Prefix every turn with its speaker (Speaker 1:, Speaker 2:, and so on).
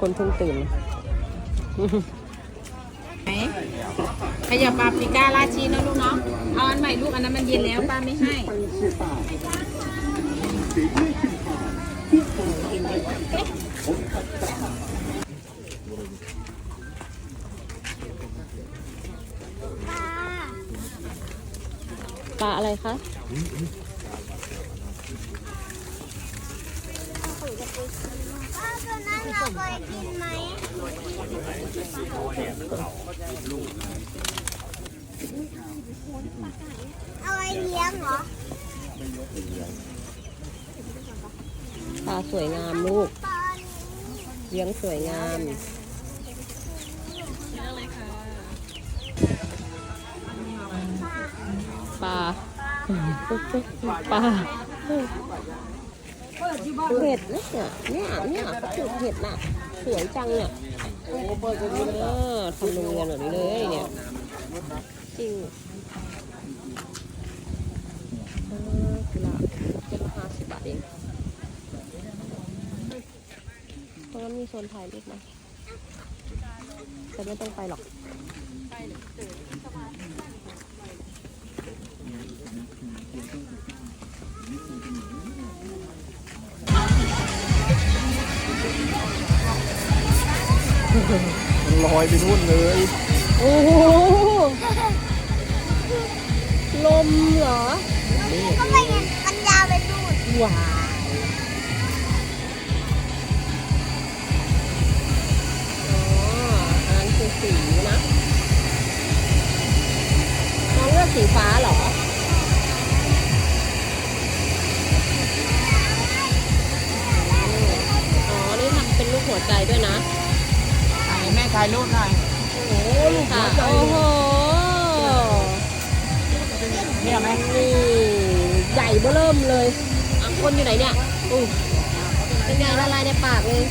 Speaker 1: คนเพิ่งตื่น
Speaker 2: ไหนขยับปาปริก้าราชีนะลูกเนาะเอาอันใหม่ลูกอันนั้นมันเย็นแล้วป้าไม่ให้
Speaker 1: ปลาอะไรคะ
Speaker 3: ป้า ตัวนั้นเราเคยกินไหมเอาไว้เลี้ยงเหรอ
Speaker 1: ปลาสวยงามลูก
Speaker 3: ตอน
Speaker 1: เลี้ยงสวยงาม ปลาปลา เห็ดนะเนี่ยเนี่ยเนี่ยเขาปลูกเห็ดน่ะ สวยจังเนี่ยเออทำโรงเรียนแบบนี้เลยเนี่ย จริงเออกุหลาบเจ็ดห้าสิบบาทเองตรงนั้นมีโซนถ่ายรูปไหมแต่ไม่ต้องไปหรอก
Speaker 4: ลอ ลอยไปนู่นเลย
Speaker 1: โอ้โหลมเหรอนี่
Speaker 3: ก็ไปเห็นมันยาวไปดูด
Speaker 1: ว้าวอ๋ออันคือสีนะน้องเลือกสีฟ้าเหรออ๋อ นี่ทำเป็นลูกหัวใจด้วยนะ
Speaker 2: ถ่ายรูปหน่อย
Speaker 1: โอ้ลูกหัวใจโอ้โห
Speaker 2: เนี่ยไหม
Speaker 1: นี่ ใหญ่เบ้อเริ่มเลยอะคนอยู่ไหนเนี่ยอุ้ยเป็นไงละลายในปากเลย